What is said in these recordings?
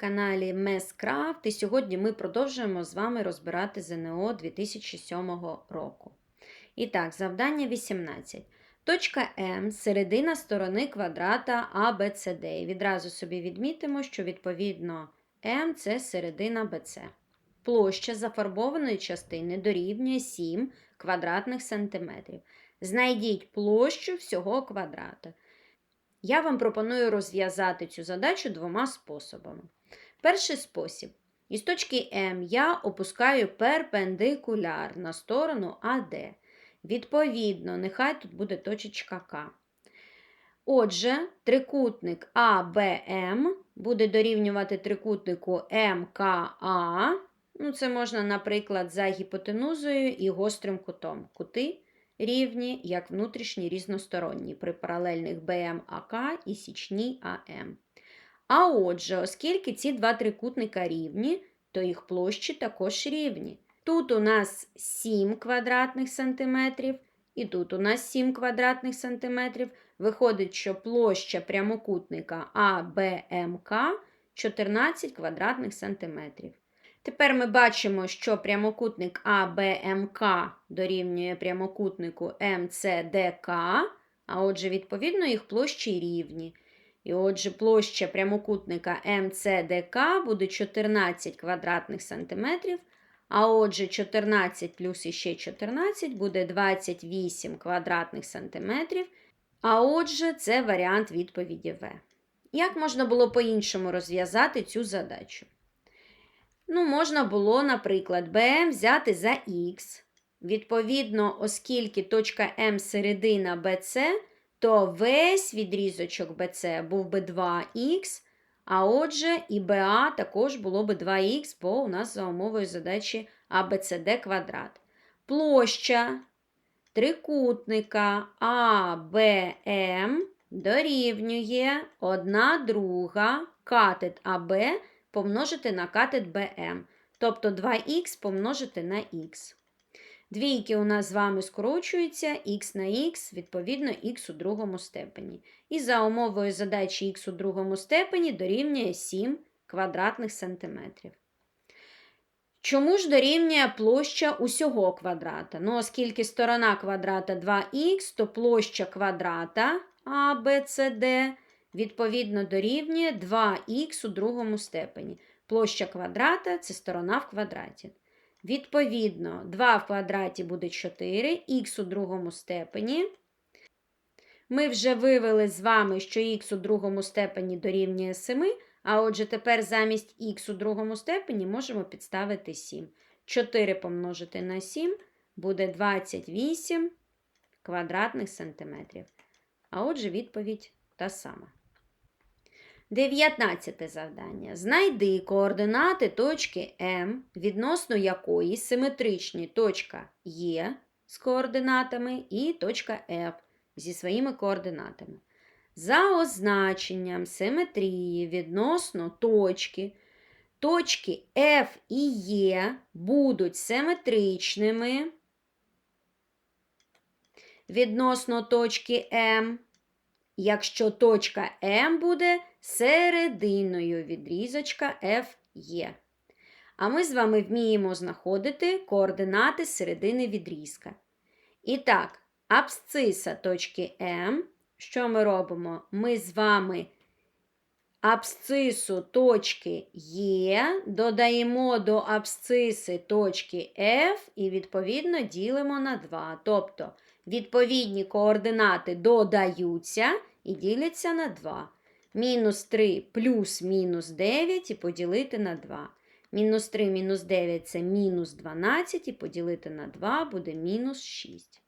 каналі Мескрафт і сьогодні ми продовжуємо з вами розбирати ЗНО 2007 року. І так, завдання 18. Точка М середина сторони квадрата ABCD. Відразу собі відмітимо, що відповідно М це середина BC. Площа зафарбованої частини дорівнює 7 квадратних сантиметрів. Знайдіть площу всього квадрата. Я вам пропоную розв'язати цю задачу двома способами. Перший спосіб. Із точки М я опускаю перпендикуляр на сторону АД. Відповідно, нехай тут буде точечка К. Отже, трикутник АБМ буде дорівнювати трикутнику МКА. Ну, Це можна, наприклад, за гіпотенузою і гострим кутом. Кути рівні як внутрішні різносторонні при паралельних БМАК і січній АМ. А отже, оскільки ці два трикутника рівні, то їх площі також рівні. Тут у нас 7 квадратних сантиметрів, і тут у нас 7 квадратних сантиметрів. Виходить, що площа прямокутника АБМК 14 квадратних сантиметрів. Тепер ми бачимо, що прямокутник АБМК дорівнює прямокутнику МЦДК, а отже, відповідно, їх площі рівні. І отже, площа прямокутника МЦДК буде 14 квадратних сантиметрів, а отже, 14 плюс іще 14 буде 28 квадратних сантиметрів. А отже, це варіант відповіді В. Як можна було по-іншому розв'язати цю задачу? Ну, можна було, наприклад, BM взяти за Х. Відповідно, оскільки точка М середина BC, то весь відрізочок BC був би 2х, а отже, і BA також було би 2х, бо у нас за умовою задачі ABCD квадрат. Площа трикутника АБМ дорівнює 1 друга катет АБ помножити на катет БМ. Тобто 2х помножити на х. Двійки у нас з вами скорочуються, х на х, відповідно, х у другому степені. І за умовою задачі х у другому степені дорівнює 7 квадратних сантиметрів. Чому ж дорівнює площа усього квадрата? Ну, оскільки сторона квадрата 2х, то площа квадрата ABCD відповідно дорівнює 2х у другому степені. Площа квадрата це сторона в квадраті. Відповідно, 2 в квадраті буде 4, х у другому степені. Ми вже вивели з вами, що х у другому степені дорівнює 7, а отже, тепер замість х у другому степені можемо підставити 7. 4 помножити на 7 буде 28 квадратних сантиметрів. А отже, відповідь та сама. 19 завдання. Знайди координати точки М, відносно якої симетричні точка Є з координатами і точка F зі своїми координатами. За означенням симетрії відносно точки, точки F і Е будуть симетричними відносно точки М, якщо точка М буде серединою відрізочка F є. А ми з вами вміємо знаходити координати середини відрізка. І так, абсциса точки М. Що ми робимо? Ми з вами абсцису точки Е додаємо до абсциси точки F і, відповідно, ділимо на 2. Тобто, відповідні координати додаються і діляться на 2. Мінус 3 плюс мінус 9 і поділити на 2. Мінус 3 мінус 9 це мінус 12 і поділити на 2 буде мінус 6.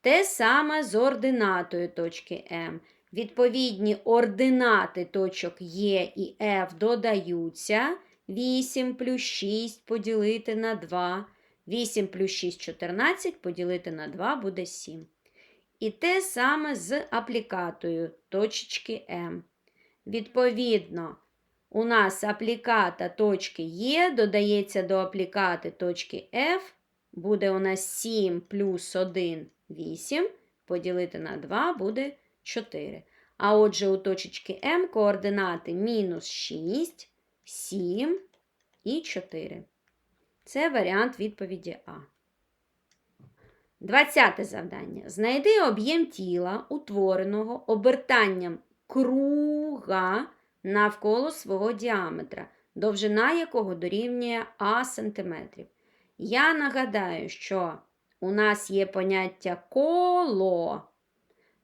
Те саме з ординатою точки М. Відповідні ординати точок Е і F додаються. 8 плюс 6 поділити на 2. 8 плюс 6 14 поділити на 2 буде 7. І те саме з аплікатою точки М. Відповідно, у нас апліката точки Е додається до аплікати точки F, буде у нас 7 плюс 1 8, поділити на 2 буде 4. А отже, у точечки М координати мінус 6, 7 і 4. Це варіант відповіді А. Двадцяте завдання. Знайди об'єм тіла, утвореного обертанням круга навколо свого діаметра, довжина якого дорівнює А сантиметрів. Я нагадаю, що у нас є поняття коло.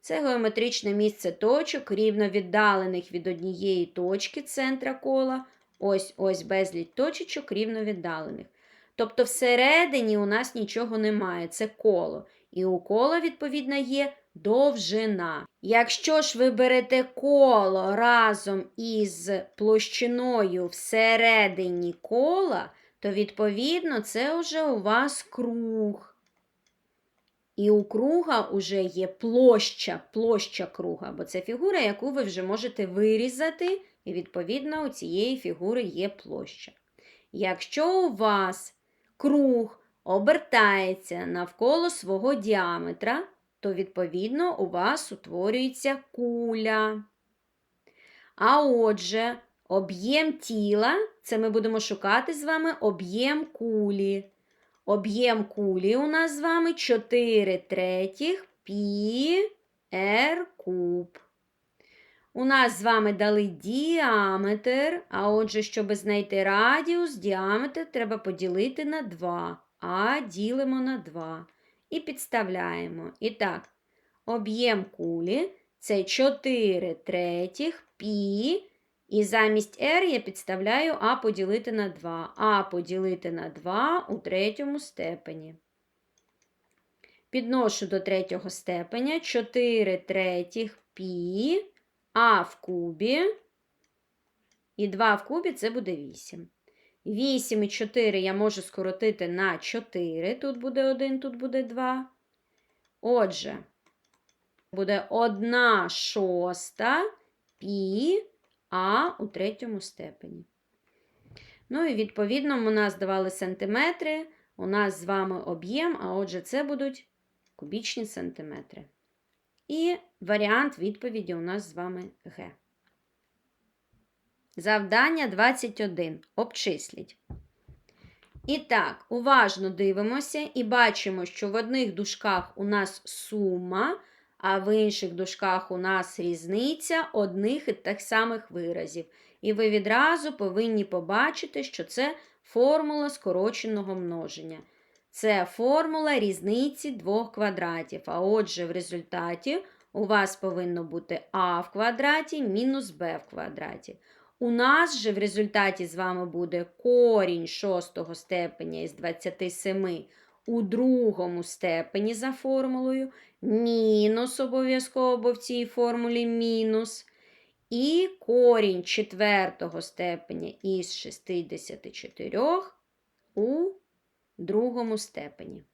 Це геометричне місце точок, рівно віддалених від однієї точки центра кола. Ось ось безліч точечок рівно віддалених. Тобто всередині у нас нічого немає, це коло. І у кола, відповідно, є довжина. Якщо ж ви берете коло разом із площиною всередині кола, то, відповідно, це вже у вас круг. І у круга вже є площа, площа круга, бо це фігура, яку ви вже можете вирізати, і, відповідно, у цієї фігури є площа. Якщо у вас круг обертається навколо свого діаметра, то, відповідно, у вас утворюється куля. А отже, об'єм тіла це ми будемо шукати з вами об'єм кулі. Об'єм кулі у нас з вами 4 третіх пі r куб. У нас з вами дали діаметр, а отже, щоб знайти радіус, діаметр треба поділити на 2. А ділимо на 2. І підставляємо. І так, об'єм кулі це 4 третіх пі. І замість r я підставляю А поділити на 2. А поділити на 2 у третьому степені. Підношу до третього степеня 4 третіх пі, а в кубі. І 2 в кубі це буде 8. 8 і 4 я можу скоротити на 4. Тут буде 1, тут буде 2. Отже, буде 1 шоста пі а у третьому степені. Ну і відповідно, у нас давали сантиметри, у нас з вами об'єм, а отже, це будуть кубічні сантиметри. І варіант відповіді у нас з вами Г. Завдання 21. Обчисліть. І так, уважно дивимося і бачимо, що в одних дужках у нас сума, а в інших дужках у нас різниця одних і тих самих виразів. І ви відразу повинні побачити, що це формула скороченого множення. Це формула різниці двох квадратів. А отже, в результаті у вас повинно бути а в квадраті мінус b в квадраті. У нас же в результаті з вами буде корінь шостого степеня із 27 у другому степені за формулою, мінус обов'язково, бо в цій формулі мінус. І корінь четвертого степеня із 64 у другому степені.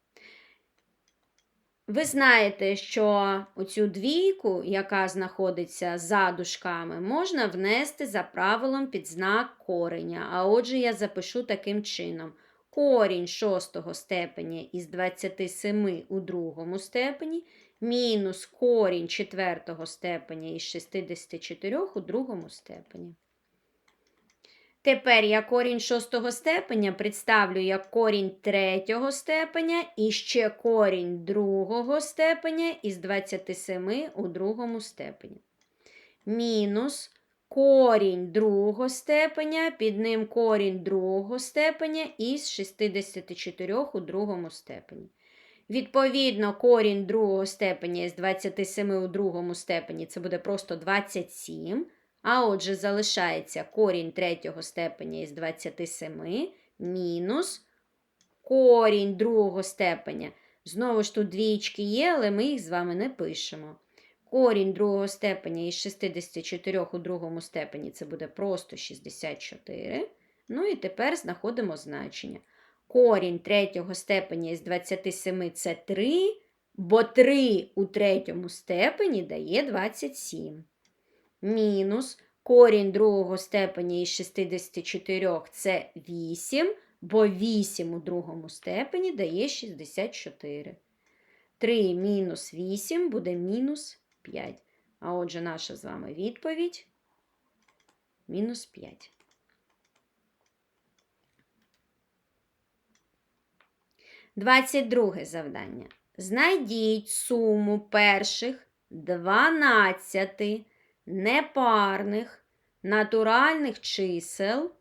Ви знаєте, що оцю двійку, яка знаходиться за дужками, можна внести за правилом під знак кореня. А отже, я запишу таким чином: корінь шостого степеня із 27 у другому степені, мінус корінь четвертого степеня із 64 у другому степені. Тепер я корінь шостого степеня представлю як корінь третього степеня і ще корінь другого степеня із 27 у другому степені. Мінус корінь другого степеня, під ним корінь другого степеня із 64 у другому степені. Відповідно, корінь другого степеня із 27 у другому степені це буде просто 27. А отже, залишається корінь третього степеня із 27 мінус корінь другого степеня. Знову ж тут двічки є, але ми їх з вами не пишемо. Корінь другого степеня із 64 у другому степені це буде просто 64. Ну і тепер знаходимо значення. Корінь третього степеня із 27 це 3, бо 3 у третьому степені дає 27 мінус корінь другого степені із 64 це 8, бо 8 у другому степені дає 64. 3 мінус 8 буде мінус 5. А отже, наша з вами відповідь мінус 5. Двадцять друге завдання. Знайдіть суму перших 12 непарних натуральних чисел.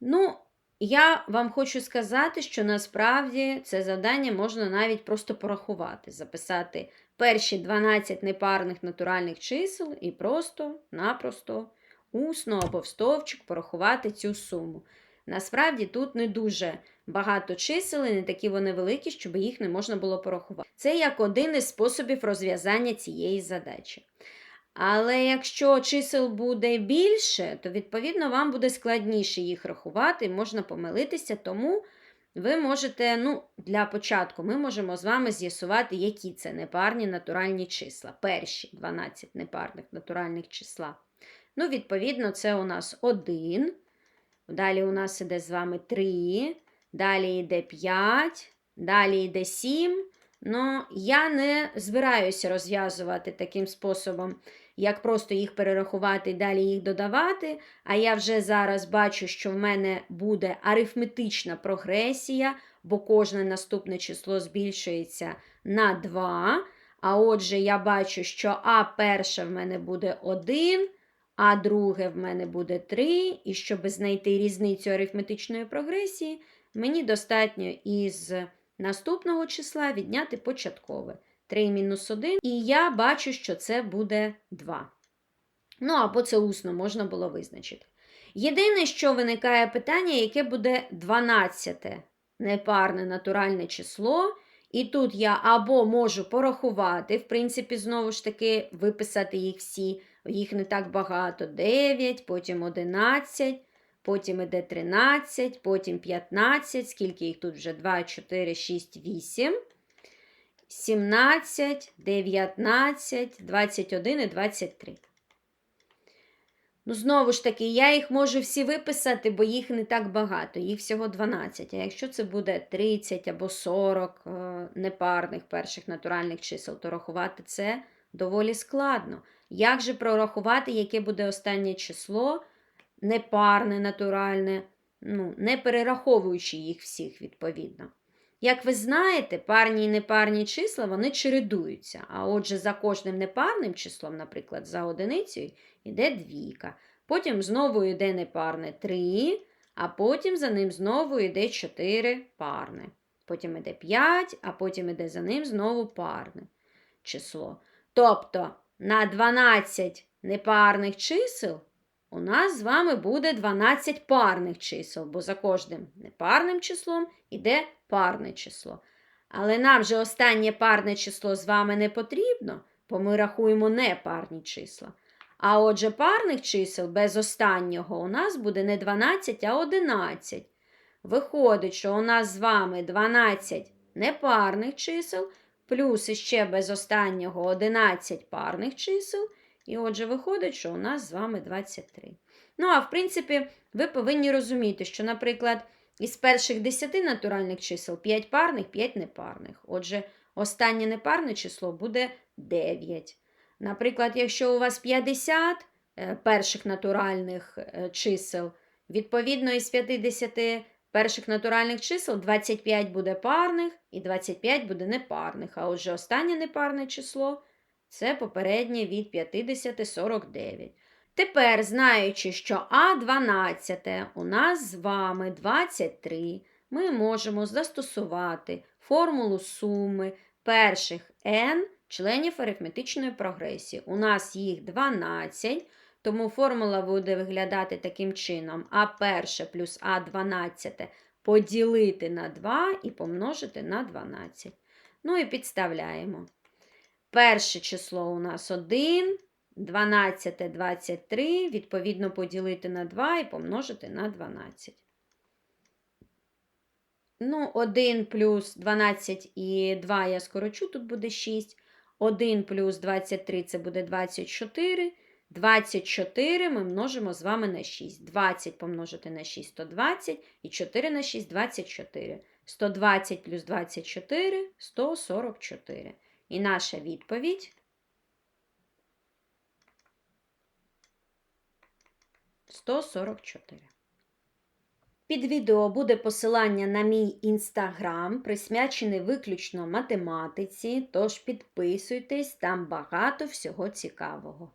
Ну, я вам хочу сказати, що насправді це завдання можна навіть просто порахувати, записати перші 12 непарних натуральних чисел і просто-напросто усно або в порахувати цю суму. Насправді тут не дуже багато чисел, і не такі вони великі, щоб їх не можна було порахувати. Це як один із способів розв'язання цієї задачі. Але якщо чисел буде більше, то відповідно вам буде складніше їх рахувати, можна помилитися, тому ви можете, ну, для початку, ми можемо з вами з'ясувати, які це непарні натуральні числа. Перші 12 непарних натуральних числа. Ну, відповідно, це у нас 1. Далі у нас іде з вами 3, далі йде 5, далі йде 7. Ну, я не збираюся розв'язувати таким способом, як просто їх перерахувати і далі їх додавати. А я вже зараз бачу, що в мене буде арифметична прогресія, бо кожне наступне число збільшується на 2. А отже, я бачу, що А перше в мене буде 1, а друге в мене буде 3. І щоб знайти різницю арифметичної прогресії, мені достатньо із наступного числа відняти початкове. 3 мінус 1, і я бачу, що це буде 2. Ну, або це усно можна було визначити. Єдине, що виникає питання, яке буде 12 непарне натуральне число. І тут я або можу порахувати, в принципі, знову ж таки, виписати їх всі, їх не так багато. 9, потім 11, потім іде 13, потім 15, скільки їх тут вже 2, 4, 6, 8. 17, 19, 21 і 23. Ну, знову ж таки, я їх можу всі виписати, бо їх не так багато, їх всього 12. А якщо це буде 30 або 40 е, непарних перших натуральних чисел, то рахувати це доволі складно. Як же прорахувати, яке буде останнє число, непарне, натуральне, ну, не перераховуючи їх всіх відповідно? Як ви знаєте, парні і непарні числа вони чередуються. А отже, за кожним непарним числом, наприклад, за одиницею, йде двійка. Потім знову йде непарне 3, а потім за ним знову йде 4 парне. Потім йде 5, а потім йде за ним знову парне число. Тобто на 12 непарних чисел у нас з вами буде 12 парних чисел, бо за кожним непарним числом йде парне число. Але нам же останнє парне число з вами не потрібно, бо ми рахуємо непарні числа. А отже, парних чисел без останнього у нас буде не 12, а 11. Виходить, що у нас з вами 12 непарних чисел, плюс іще без останнього 11 парних чисел. І отже, виходить, що у нас з вами 23. Ну, а в принципі, ви повинні розуміти, що, наприклад, із перших 10 натуральних чисел 5 парних, 5 непарних. Отже, останнє непарне число буде 9. Наприклад, якщо у вас 50 е, перших натуральних е, чисел, відповідно, із 50 перших натуральних чисел 25 буде парних і 25 буде непарних. А отже, останнє непарне число це попереднє від 50 49. Тепер, знаючи, що А12 у нас з вами 23, ми можемо застосувати формулу суми перших n членів арифметичної прогресії. У нас їх 12, тому формула буде виглядати таким чином: А1 плюс А12 поділити на 2 і помножити на 12. Ну і підставляємо. Перше число у нас 1, 12, 23, відповідно, поділити на 2 і помножити на 12. Ну, 1 плюс 12 і 2 я скорочу, тут буде 6. 1 плюс 23 це буде 24. 24 ми множимо з вами на 6. 20 помножити на 6 120 і 4 на 6 24. 120 плюс 24 144. І наша відповідь 144. Під відео буде посилання на мій інстаграм, присвячений виключно математиці, тож підписуйтесь, там багато всього цікавого.